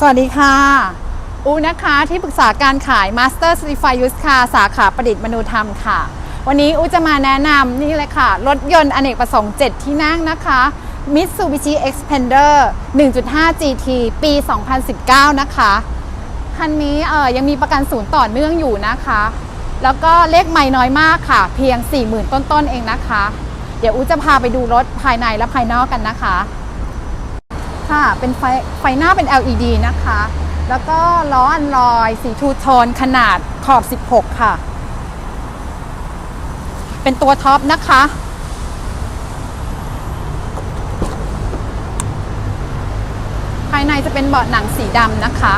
สวัสดีค่ะ อูนะคะที่ปรึกษาการขาย Master Certified Used Car สาขาประดิษฐ์มนุธรรมค่ะ วันนี้อูจะมาแนะนำนี่เลยค่ะ รถยนต์อเนกประสงค์ 7 ที่นั่งนะคะ Mitsubishi Xpander 1.5 GT ปี 2019 นะคะ คันนี้เอ่ยยังมีประกันศูนย์ต่อเนื่องอยู่นะคะ แล้วก็เลขไม่น้อยมากค่ะ เพียง 40,000 ต้นๆ เองนะคะ เดี๋ยวอูจะพาไปดูรถภายในและภายนอกกันนะคะ ค่ะ เป็นไฟไฟหน้าเป็น LED นะคะ แล้วก็ล้ออันลอยสีทูโทนขนาดขอบ 16 ค่ะ เป็นตัวท็อปนะคะ ภายในจะเป็นเบาะหนังสีดำนะคะ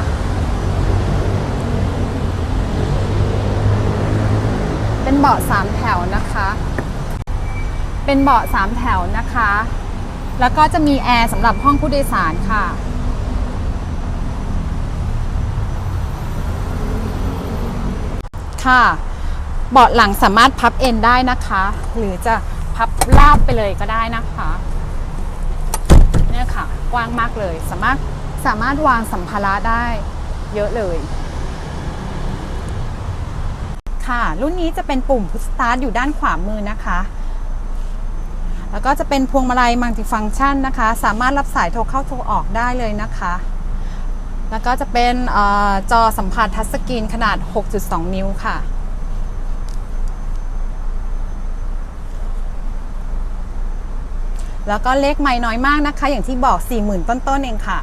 เป็นเบาะสามแถวนะคะ เป็นเบาะสามแถวนะคะ แล้วก็จะมีแอร์สำหรับห้องผู้โดยสารค่ะ ค่ะ เบาะหลังสามารถพับเอนได้นะคะ หรือจะพับลาบไปเลยก็ได้นะคะ เนี่ยค่ะ กว้างมากเลย สามารถสามารถวางสัมภาระได้เยอะเลย ค่ะ รุ่นนี้จะเป็นปุ่มพุชสตาร์ทอยู่ด้านขวามือนะคะ แล้วก็จะเป็นพวงมาลัยมัลติฟังก์ชันนะคะ สามารถรับสายโทรเข้าโทรออกได้เลยนะคะ แล้วก็จะเป็นอจอสัมผัสทัชสกรีนขนาด 6.2 นิ้วค่ะแล้วก็เลขไม่น้อยมากนะคะ อย่างที่บอก 40,000 ต้นๆเองค่ะ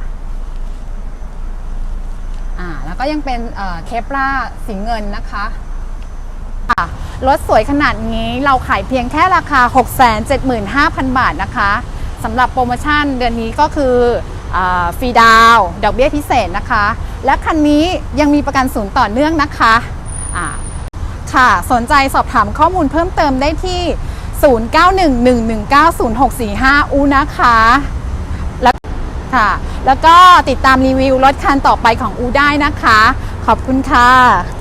อ่าแล้วก็ยังเป็นเคปลาสีเงินนะคะ รถสวยขนาดนี้เราขายเพียงแค่ราคา 675,000 บาทนะคะสำหรับโปรโมชั่นเดือนนี้ก็คืออฟรีดาวดอกเบี้ยพิเศษนะคะ และคันนี้ยังมีประกันศูนย์ต่อเนื่องนะคะอ่าค่ะสนใจสอบถามข้อมูลเพิ่มเติมได้ที่ 0911190645 อูนะคะแล้วค่ะแล้วก็ติดตามรีวิวรถคันต่อไปของอูได้นะคะ ขอบคุณค่ะ